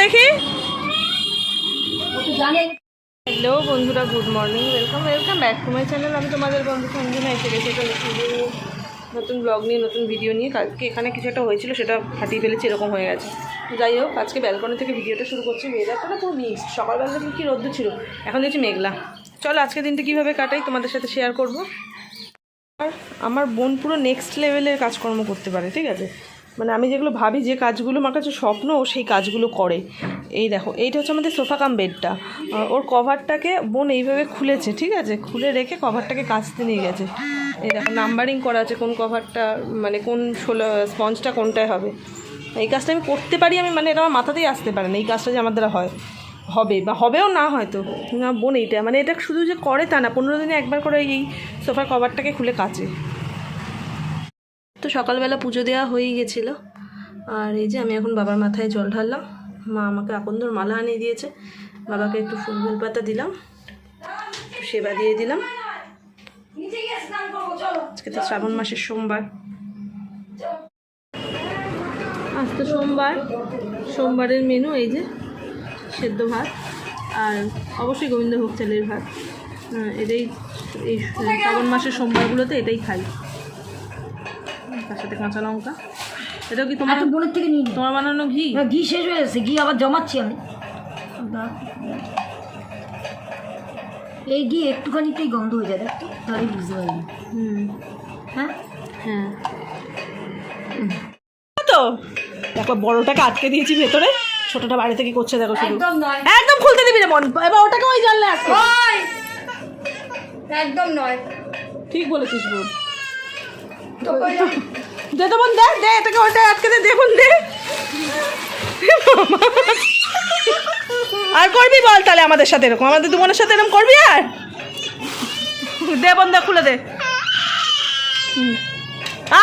দেখি। তো হ্যালো বন্ধুরা good morning welcome welcome back to my channel. আমি তোমাদের বন্ধু সঞ্জনা এসে গেছি একটা নতুন ব্লগ নিয়ে নতুন ভিডিও নিয়ে। কালকে এখানে কিছু একটা হয়েছিল সেটা ফাটিয়ে ফেলেছি এরকম হয়ে গেছে। তো যাই হোক আজকে ব্যালকনি থেকে ভিডিওটা শুরু করছি। ওয়েদারটা না পুরো মিক্সড সকালবেলা থেকে কি রোদ্দুর ছিল? এখন দেখছি মেঘলা। চলো আজকে দিনটা কীভাবে কাটাই তোমাদের সাথে শেয়ার করব। আর আমার বোন পুরো নেক্সট লেভেলের কাজকর্ম করতে পারে ঠিক আছে? মানে আমি যেগুলো ভাবি যে কাজগুলো, আমার কাছে স্বপ্ন সেই কাজগুলো করে। এই দেখো, এইটা হচ্ছে আমাদের সোফা কাম বেডটা। ওর কভারটাকে বোন এইভাবে খুলেছে, ঠিক আছে? খুলে রেখে কভারটাকে কাচতে নিয়ে গেছে। এই দেখো নাম্বারিং করা আছে কোন কভারটা মানে কোন ষোলো স্পঞ্জটা কোনটায় হবে। এই কাজটা আমি করতে পারি, আমি মানে এটা আমার মাথাতেই আসতে পারে না, এই কাজটা যে আমার দ্বারা হয়, হবে বা হবেও না হয়তো। না, বোন এইটা মানে এটা শুধু যে করে তা না, পনেরো দিনে একবার করে এই সোফার কভারটাকে খুলে কাচে। তো সকালবেলা পুজো দেওয়া হয়েই গেছিল। আর এই যে আমি এখন বাবার মাথায় জল ঢাললাম। মা আমাকে আকন্দর মালা আনিয়ে দিয়েছে। বাবাকে একটু ফুল বেলপাতা দিলাম। সেবা দিয়ে দিলাম। আজকে তো শ্রাবণ মাসের সোমবার। আজ তো সোমবার। সোমবারের মেনু এই যে সেদ্ধ ভাত আর অবশ্যই গোবিন্দভোগ চালের ভাত। এটাই এই শ্রাবণ মাসের সোমবারগুলোতে এটাই খাই। তার সাথে কাঁচা লঙ্কা। এটাও কি তোমার বোনের থেকে নিয়ে তোমার বানানো ঘি? ঘি শেষ হয়ে যাচ্ছে ঘি আবার জমাচ্ছি আমি। এই ঘি একটুখানিতেই গন্ধ হয়ে যায় তাহলে বুঝতে হুম। হ্যাঁ? হ্যাঁ। তো দেখো বড়টাকে আটকে দিয়েছি ভেতরে। ছোটটা বাড়ি থেকে করছে দেখো শুধু। একদম নয়। একদম খুলতে দিবি না মন। এবার ওটাকে ওই জানলে আটকে একদম নয়। ঠিক বলেছিস বোন। দে তো বোন, দে দে, এটাকে ওটা আটকে দে দেখুন দে। আর করবি বল তাহলে আমাদের সাথে এরকম? আমাদের দু বোনের সাথে এরকম করবি আর? দে বোন, দে, খুলে দে।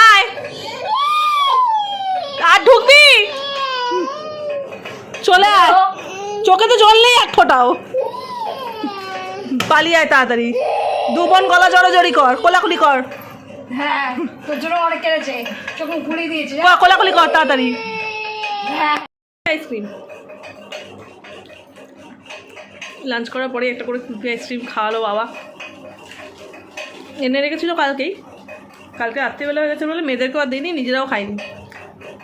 আয়। আর ঢুকবি? চলে আয়। চোখে তো জল নেই এক ফোটাও। পালিয়ে আয় তাড়াতাড়ি। দু বোন গলা জড়াজড়ি কর, কোলাকুলি কর। হ্যাঁ তোর জন্য অনেক কেড়েছে চোখে খুলে দিয়েছে কোলাকুলি কর তাড়াতাড়ি। হ্যাঁ। আইসক্রিম। লাঞ্চ করার পরে একটা করে কুলফি আইসক্রিম খাওয়ালো বাবা। এনে রেখেছিল কালকেই। কালকে রাত্রিবেলা হয়ে গেছে বলে মেয়েদেরকেও আর দিইনি নিজেরাও খাইনি।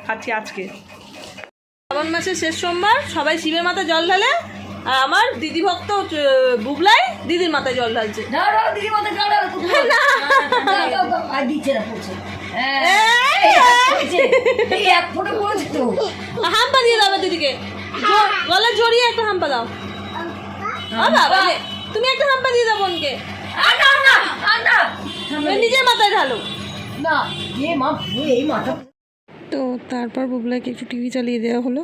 খাচ্ছি আজকে। শ্রাবণ মাসের শেষ সোমবার সবাই শিবের মাথায় জল ঢালে আর আমার দিদি ভক্ত বুগলাই দিদির মাথায় জল ঢালছে। হ্যাঁ, হাম্পা দিয়ে দাও দিদিকে। গলা জড়িয়ে একটা হাম্পা দাও। ও বাবা তুমি একটা হাম্পা দিয়ে দাও বোনকে। নিজের মাথায় ঢালো। না এই মাথা তো তারপর বুবলাইকে একটু টিভি চালিয়ে দেওয়া হলো।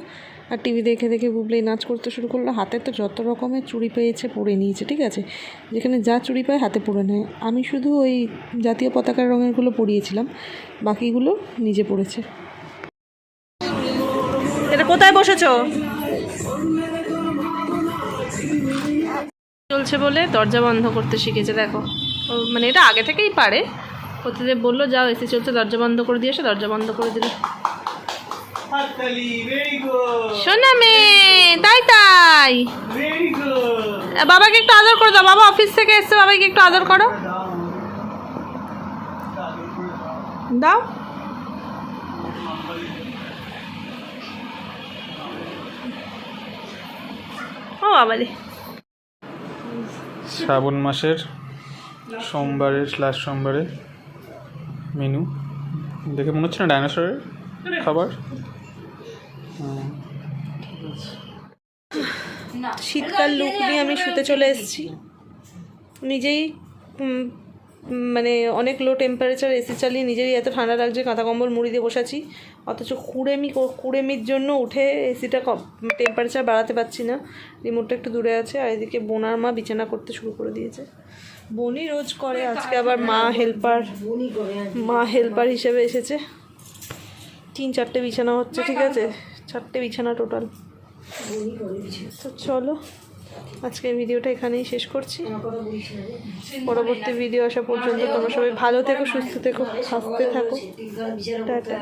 আর টিভি দেখে দেখে বুবলাই নাচ করতে শুরু করল, হাতে তো যত রকমের চুড়ি পেয়েছে পরে নিয়েছে, ঠিক আছে? যেখানে যা চুড়ি পায় হাতে পরে নেয়। আমি শুধু ওই জাতীয় পতাকার রঙেরগুলো পরিয়েছিলাম, বাকিগুলো নিজে পড়েছে এটা কোথায় বসেছো? চলছে বলে দরজা বন্ধ করতে শিখেছে, দেখো। মানে এটা আগে থেকেই পারে। প্রতিদিন বলল, যাও, এসি চলছে, দরজা বন্ধ করে দিয়ে এসে, দরজা বন্ধ করে দিল। শোনা মেয়ে তাই তাই। বাবাকে একটু আদর করে দাও, বাবা অফিস থেকে এসছে, বাবাকে একটু আদর করো। দাও। ও বাবা শ্রাবণ মাসের সোমবারের লাস্ট সোমবারে মেনু দেখে মনে হচ্ছে না ডাইনোসরের খাবার। শীতকাল লুক নিয়ে আমি শুতে চলে এসেছি। নিজেই মানে অনেক লো টেম্পারেচার এসি চালিয়ে নিজেরই এত ঠান্ডা লাগছে কাঁথা কম্বল মুড়ি দিয়ে বসাচ্ছি। অথচ কুড়েমি কুড়েমির জন্য উঠে এসিটা টেম্পারেচার বাড়াতে পারছি না। রিমোটটা একটু দূরে আছে আর এদিকে বোনার মা বিছানা করতে শুরু করে দিয়েছে। বনি রোজ করে আজকে আবার মা হেল্পার মা হেল্পার হিসেবে এসেছে। তিন চারটে বিছানা হচ্ছে ঠিক আছে? চারটে বিছানা টোটাল তো চলো, আজকের ভিডিওটা এখানেই শেষ করছি। পরবর্তী ভিডিও আসা পর্যন্ত তোমরা সবাই ভালো থেকো, সুস্থ থেকো হাসতে থাকো। টাটা।